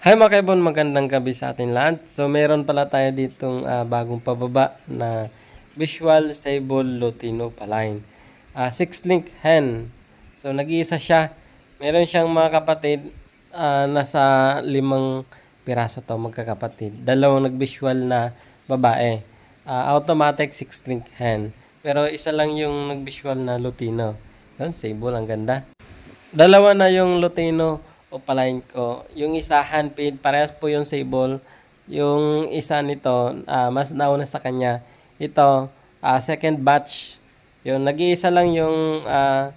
Hi mga kaibon, magandang gabi sa atin lahat. So meron pala tayo ditong ah, bagong pababa na Visual Sable Lutino Paline. Ah, six link hen. So nag-iisa siya. Meron siyang mga kapatid ah, nasa limang piraso to magkakapatid. Dalawang nag-visual na babae. Ah, automatic six link hen. Pero isa lang yung nag-visual na Lutino. Yun, sable, ang ganda. Dalawa na yung Lutino opaline ko. Yung isa handpaid, parehas po yung sable. Yung isa nito, ah, mas nauna sa kanya. Ito, ah, second batch. Yung nag-iisa lang yung ah,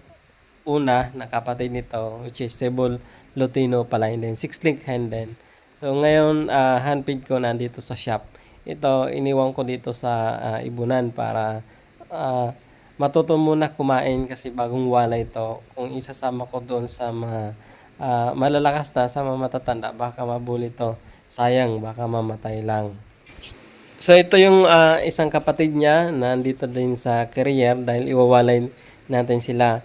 una na kapatid nito, which is sable Lutino opaline din. Six link hand din. So ngayon, ah, handpaid ko nandito sa shop. Ito, iniwan ko dito sa ah, ibunan para ah, matuto muna kumain kasi bagong walay ito. Kung isasama ko doon sa mga ah, malalakas na, sa mga matatanda, baka mabuli to. Sayang, baka mamatay lang. So ito yung ah, isang kapatid niya na nandito din sa career dahil iwawalay natin sila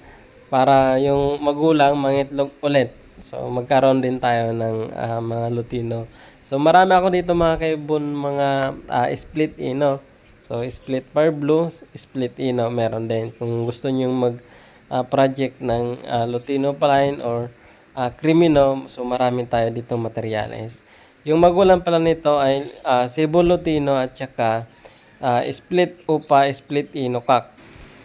para yung magulang mangitlog ulit. So magkaroon din tayo ng ah, mga Lutino. So marami ako dito mga kaibon mga ah, split ino. So split par blue, split ino meron din. Kung gusto niyo mag ah, project ng ah, Lutino Paline or ah, Crimino, so marami tayo dito materyales. Yung magulang pala nito ay uh, Cebu Lutino at saka ah, split upa, split ino kak.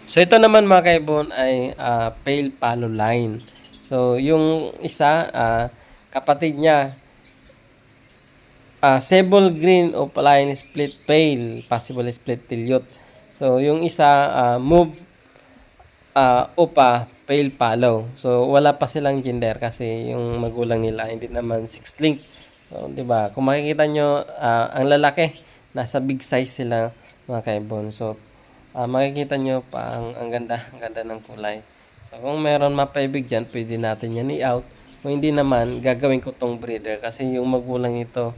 So ito naman mga kaibon ay ah, pale palo line. So yung isa ah, kapatid niya ah sable green opaline split pale, possible split tilyot. So yung isa ah, move ah upa pale palo. So wala pa silang gender kasi yung magulang nila hindi naman six link. So 'di ba? Kung makikita nyo ah, ang lalaki nasa big size sila mga kaibon. So ah, makikita nyo pa ang, ang ganda, ang ganda ng kulay. So kung meron mapaibig dyan, pwede natin yan i-out. Kung hindi naman, gagawin ko tong breeder kasi yung magulang ito,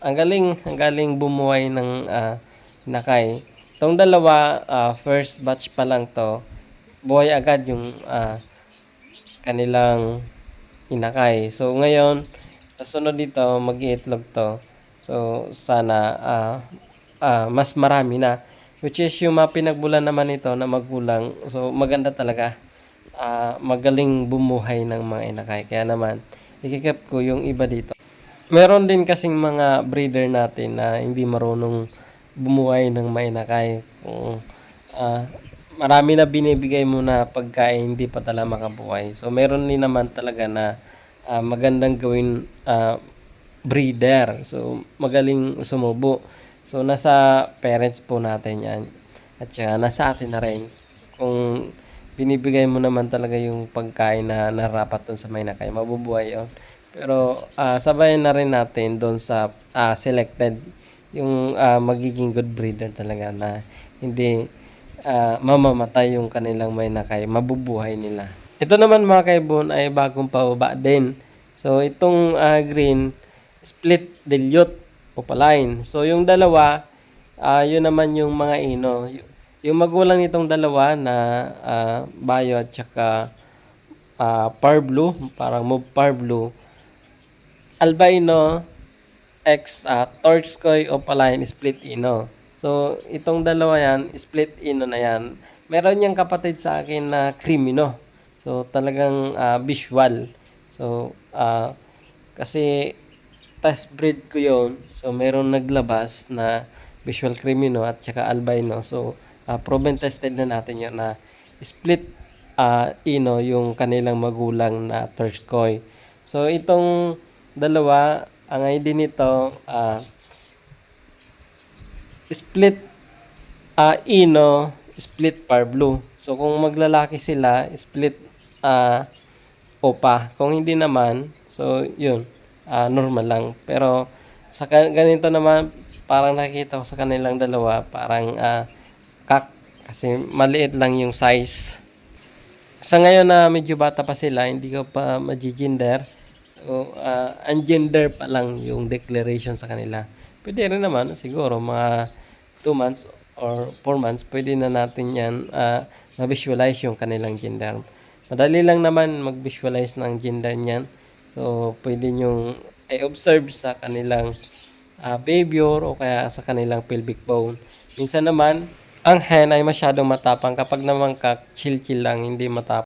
ang galing, ang galing bumuhay ng ah, nakay. Tong dalawa, ah, first batch pa lang to, buhay agad yung ah, kanilang inakay. So ngayon, sunod dito, mag-iitlog to. So sana ah, ah, mas marami na. Which is yung mga pinagbulan naman ito na magulang. So maganda talaga. Ah, magaling bumuhay ng mga inakay. Kaya naman, ikikip ko yung iba dito. Meron din kasing mga breeder natin na hindi marunong bumuhay ng mainakay. Kung ah, marami na binibigay mo na pagkain, hindi pa talaga makabuhay. So meron din naman talaga na ah, magandang gawin ah, breeder. So magaling sumubo. So nasa parents po natin yan. At saka nasa atin na rin. Kung binibigay mo naman talaga yung pagkain na narapat dun sa may nakay, mabubuhay yun. Pero ah, sabayan na rin natin doon sa ah, selected yung ah, magiging good breeder talaga na hindi ah, mamamatay yung kanilang may nakay, mabubuhay nila. Ito naman mga kaibon ay bagong pababa din. So itong ah, green split dilute opaline. So yung dalawa, ah, yun naman yung mga ino. Yung magulang nitong dalawa na ah, bayo at saka ah, par blue, parang move par blue, albino X uh, Torchcoy Opaline Split Ino. So, itong dalawa yan, split ino na yan. Meron niyang kapatid sa akin na crimino. So, talagang ah, visual. So, ah, kasi test breed ko yon So, meron naglabas na visual crimino at saka albino. So, ah, proven tested na natin yun na split ah, ino yung kanilang magulang na Torchcoy. So, itong dalawa, ang ID nito, ah, split ah, ino, split par blue. So, kung maglalaki sila, split ah, opa. Kung hindi naman, so, yun, ah, normal lang. Pero, sa ganito naman, parang nakikita ko sa kanilang dalawa, parang ah, kak, kasi maliit lang yung size. Sa ngayon na medyo bata pa sila, hindi ko pa magigender. So, uh, ungender pa lang yung declaration sa kanila. Pwede rin naman, siguro, mga 2 months or 4 months, pwede na natin yan uh, ma-visualize yung kanilang gender. Madali lang naman mag-visualize ng gender niyan. So, pwede nyong ay observe sa kanilang ah, behavior o kaya sa kanilang pelvic bone. Minsan naman, ang hen ay masyadong matapang kapag naman ka chill-chill lang, hindi matapang.